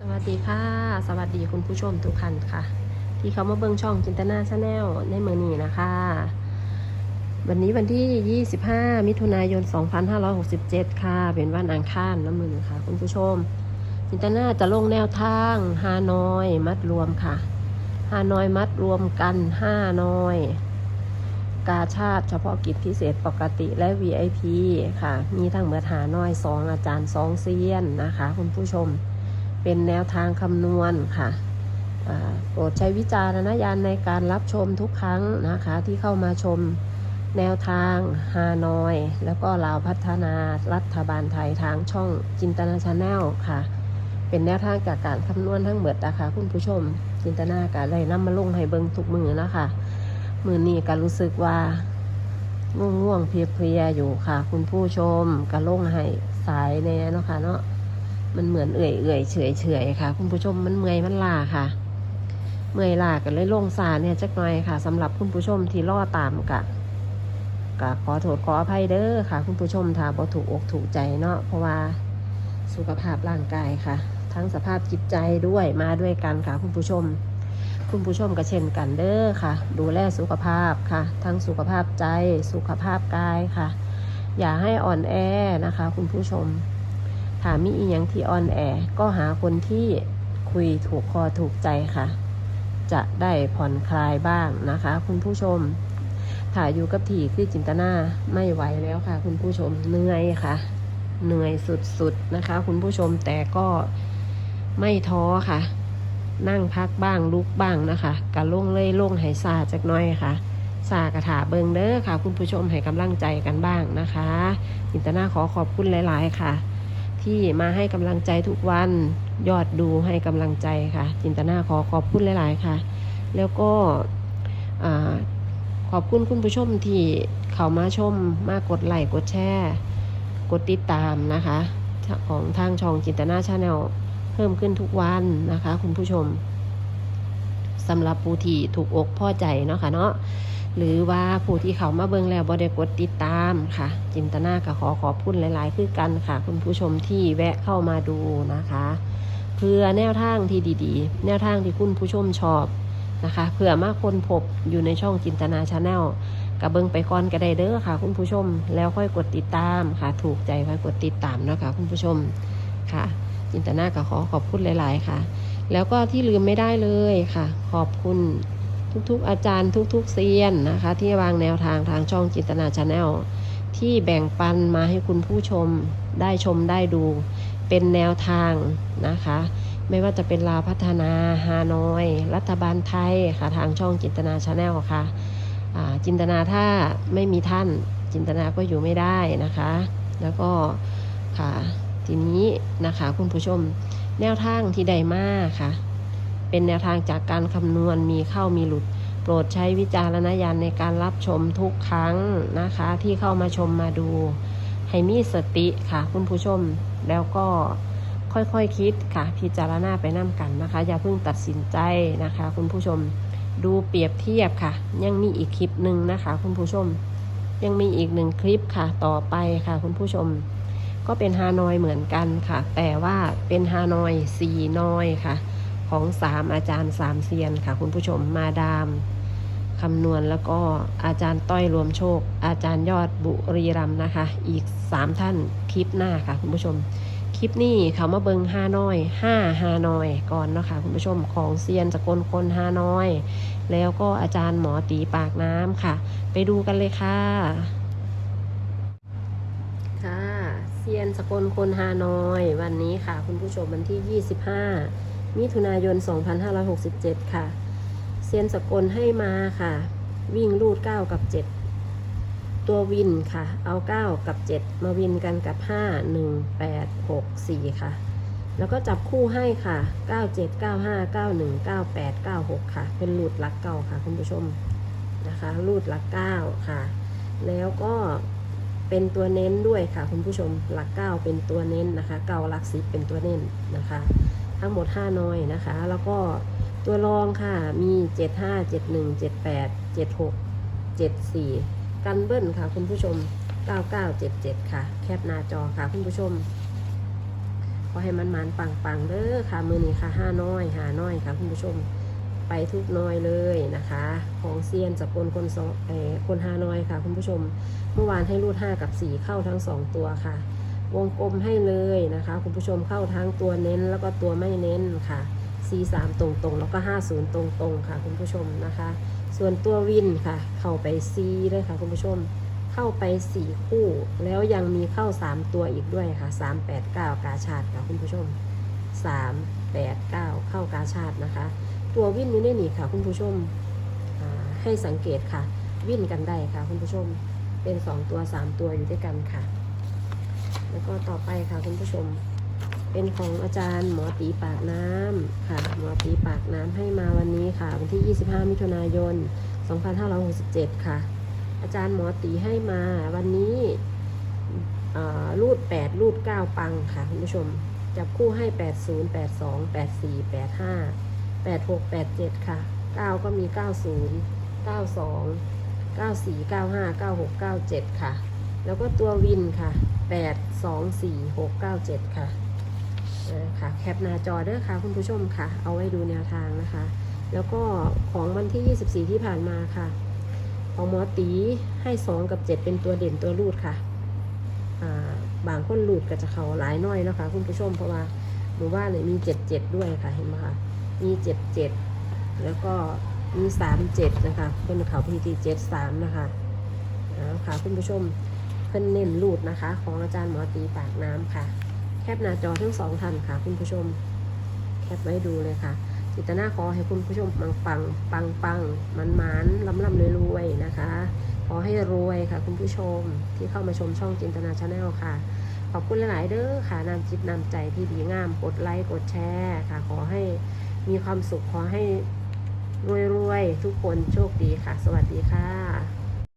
สวัสดีค่ะ สวัสดีคุณผู้ชมทุกท่านค่ะ ที่เขามาเบิ่งช่องจินตนาชาแนลในเมืองนี้นะคะ วันนี้วันที่ 25 มิถุนายน 2567 ค่ะ เป็นวันอังคารน้ำมือค่ะ คุณผู้ชม จินตนาจะลงแนวทางฮานอยมัดรวมค่ะฮานอยมัดรวมกันห้านอย กาชาติเฉพาะกิจพิเศษปกติและ VIP ค่ะ มีทั้งเบิดหาน้อยสองอาจารย์สองเซียนนะคะ คุณผู้ชม เป็นแนวทางคำนวณค่ะโปรดใช้วิจารณญาณในการรับชมทุกครั้งนะคะ ที่เข้ามาชมแนวทางฮานอย แล้วก็ลาวพัฒนารัฐบาลไทยทางช่องจินตนาชาแนลค่ะ เป็นแนวทางจากการคำนวณทั้งหมดนะคะคุณผู้ชมจินตนาการเลยนำมาลงให้เบิงทุกมือนะคะ มือนี้ก็รู้สึกว่าง่วงๆเพลียๆอยู่ค่ะ คุณผู้ชมก็ลงให้สายแน่เนาะค่ะเนาะ มันเหมือนเอื่อยเอื่อยเฉยเฉยค่ะ คุณผู้ชมมันเมื่อยมันลาค่ะ เมื่อยลากันเลยลงสาเนี่ยจักหน่อยค่ะสำหรับคุณผู้ชมที่ล่อตามกะกะขอโทษขออภัยเด้อค่ะ คุณผู้ชมถ้าบ่ถูกอกถูกใจเนาะเพราะว่าสุขภาพร่างกายค่ะ ทั้งสภาพจิตใจด้วยมาด้วยกันค่ะ คุณผู้ชม คุณผู้ชมก็เช่นกันเด้อค่ะ ดูแลสุขภาพค่ะ ทั้งสุขภาพใจสุขภาพกายค่ะ อย่าให้อ่อนแอนะคะ คุณผู้ชม ถ้ามีอีหยังที่อ่อนแอก็หาคนที่คุยถูกคอถูกใจค่ะ จะได้ผ่อนคลายบ้างนะคะ คุณผู้ชมถ้าอยู่กับที่คือจินตนาไม่ไหวแล้วค่ะ คุณผู้ชมเหนื่อยค่ะ เหนื่อยสุดๆนะคะ คุณผู้ชมแต่ก็ไม่ท้อค่ะ นั่งพักบ้างลุกบ้างนะคะกะล่งเลยล่งให้ซาจากน้อยค่ะซากระถาเบิงเด้อค่ะ คุณผู้ชมให้กำลังใจกันบ้างนะคะจินตนาขอขอบคุณหลาย ๆ ค่ะ ที่มาให้กำลังใจทุกวัน ยอดดูให้กำลังใจค่ะ จินตนาขอขอบคุณหลาย ๆ ค่ะ แล้วก็ขอบคุณคุณผู้ชมที่เข้ามาชมมากดไลค์กดแชร์ กดติดตามนะคะ ของทางช่องจินตนาชาแนลเพิ่มขึ้นทุกวันนะคะ คุณผู้ชมสำหรับผู้ที่ถูกอกพ่อใจเนาะค่ะเนาะ หรือว่าผู้ที่เขามาเบิ่งแล้วบ่ได้กดติดตามค่ะ จินตนาก็ขอขอบคุณหลายๆ คือกันค่ะ คุณผู้ชมที่แวะเข้ามาดูนะคะ เพื่อแนวทางที่ดีๆ แนวทางที่คุณผู้ชมชอบนะคะเพื่อมาคนพบอยู่ในช่องจินตนาชาแนลกับเบิงไปก่อนก็ได้เด้อค่ะ คุณผู้ชมแล้วค่อยกดติดตามค่ะ ถูกใจค่อยกดติดตามนะคะคุณผู้ชมค่ะ จินตนาก็ขอขอบคุณหลาย ๆ ค่ะ แล้วก็ที่ลืมไม่ได้เลยค่ะ ขอบคุณ ทุกๆอาจารย์ทุกๆเซียนนะคะ ที่วางแนวทางทางช่องจินตนาชาแนลที่แบ่งปันมาให้คุณผู้ชมได้ชมได้ดู เป็นแนวทางนะคะ ไม่ว่าจะเป็นลาวพัฒนาฮานอย รัฐบาลไทยค่ะทางช่องจินตนาชาแนลค่ะจินตนาถ้าไม่มีท่านจินตนาก็อยู่ไม่ได้นะคะ แล้วก็ค่ะทีนี้นะคะคุณผู้ชมแนวทางที่ใดมากค่ะ เป็นแนวทางจากการคำนวณมีเข้ามีหลุด โปรดใช้วิจารณญาณในการรับชมทุกครั้งนะคะ ที่เข้ามาชมมาดู ให้มีสติค่ะ คุณผู้ชมแล้วก็ค่อยๆคคิดค่ะ พิจารณาไปน้ากันนะคะ อย่าเพิ่งตัดสินใจนะคะ คุณผู้ชมดูเปรียบเทียบค่ะ ยังมีอีกคลิปหนึ่งนะคะ คุณผู้ชม ยังมีอีกหนึ่งคลิปค่ะต่อไปค่ะ คุณผู้ชม ก็เป็นฮานอยเหมือนกันค่ะ แต่ว่าเป็นฮานอยสีนอยค่ะ ของสามอาจารย์สามเซียนค่ะ คุณผู้ชมมาดามคำนวณแล้วก็อาจารย์ต้อยรวมโชค อาจารย์ยอดบุรีรัมนะคะ อีกสามท่านคลิปหน้าค่ะ คุณผู้ชม คลิปนี้เขามาเบิงฮานอยห้าฮานอยก่อนเนาะคะคุณผู้ชมของเซียนสกลคนฮานอย แล้วก็อาจารย์หมอตีปากน้ำค่ะ ไปดูกันเลยค่ะ ค่ะเซียนสกลคนฮานอย วันนี้ค่ะ คุณผู้ชมวันที่ 25 มิถุนายน 2567 ค่ะ เซียนสกลให้มาค่ะ วิ่งรูด 9 กับ 7 ตัววินค่ะ เอา 9 กับ 7 มาวินกันกับ 5 1 8 6 4 ค่ะ แล้วก็จับคู่ให้ค่ะ 97 95 91 98 96 ค่ะ เป็นรูดหลักเก่าค่ะคุณผู้ชมนะคะรูดหลัก9ค่ะ แล้วก็เป็นตัวเน้นด้วยค่ะคุณผู้ชมหลักเก้าเป็นตัวเน้นนะคะเก้าหลักสิบเป็นตัวเน้นนะคะ ทั้งหมดห้าน้อยนะคะ แล้วก็ตัวรองค่ะมีเจ็ดห้าเจ็ดหนึ่งเจ็ดแปดเจ็ดหกเจ็ดสี่กันเบิ้ลค่ะคุณผู้ชมเก้าเก้าเจ็ดเจ็ดค่ะ แคปหน้าจอค่ะคุณผู้ชม ขอให้มันมันปังปังๆเด้อค่ะ มือนี้ค่ะห้าน้อยหาน้อยค่ะคุณผู้ชมไปทุกน้อยเลยนะคะ ของเซียนจากคนคนสองเออคนหาน้อยค่ะ คุณผู้ชม เมื่อวานให้รูดห้ากับสี่เข้าทั้งสองตัวค่ะ วงกลมให้เลยนะคะ คุณผู้ชมเข้าทั้งตัวเน้นแล้วก็ตัวไม่เน้นค่ะ C3 ตรงๆ แล้วก็ 50 ตรงๆ ค่ะ คุณผู้ชมนะคะ ส่วนตัววินค่ะ เข้าไป C ด้วยค่ะ คุณผู้ชมเข้าไป 4 คู่ แล้วยังมีเข้า 3 ตัวอีกด้วยค่ะ 3 8 9 กาชาดค่ะ คุณผู้ชม 3 8 9 เข้ากาชาดนะคะ ตัววินอยู่ในนี่ค่ะ คุณผู้ชมให้สังเกตค่ะ วินกันได้ค่ะ คุณผู้ชมเป็น 2 ตัว 3 ตัวอยู่ด้วยกันค่ะ แล้วก็ต่อไปค่ะคุณผู้ชม เป็นของอาจารย์หมอตีปากน้ำค่ะ หมอตีปากน้ำให้มาวันนี้ค่ะ วันที่ 25 มิถุนายน 2567 ค่ะ อาจารย์หมอตีให้มาวันนี้รูด 8 รูด 9 ปังค่ะคุณผู้ชม จับคู่ให้ 80 82 84 85 86 87 ค่ะ 9 ก็มี 90 92 94 95 96 97 ค่ะ แล้วก็ตัววินค่ะ 8 2 4 6 9 7 ค่ะเออค่ะแคปหน้าจอเด้อค่ะคุณผู้ชมค่ะ เอาไว้ดูแนวทางนะคะ แล้วก็ของวันที่ 24 ที่ผ่านมาค่ะของหมอตีให้ 2 กับ 7 เป็นตัวเด่นตัวรูดค่ะบางคนรูดก็จะเขาหลายน้อยนะคะ คุณผู้ชมเพราะว่าหมู่บ้านเนี่ยมี 77 ด้วยค่ะเห็นไหมคะมี 77 แล้วก็มี 37 นะคะเป็นเขาพีที73 นะคะเอาค่ะคุณผู้ชม เพิ่นเน้นรูดนะคะ ของอาจารย์หมอตีปากน้ำค่ะ แคปหน้าจอทั้งสองท่านค่ะ คุณผู้ชม แคปไว้ดูเลยค่ะ จิตนาขอให้คุณผู้ชมปังปังปังปังมันมันลำลำรวยรวยๆนะคะ ขอให้รวยค่ะ คุณผู้ชมที่เข้ามาชมช่องจินตนาชาแนลค่ะ ขอบคุณหลาย ๆ เด้อค่ะนำจิตนำใจที่ดีงาม กดไลค์กดแชร์ค่ะ ขอให้มีความสุขขอให้รวยๆทุกคนโชคดีค่ะ สวัสดีค่ะ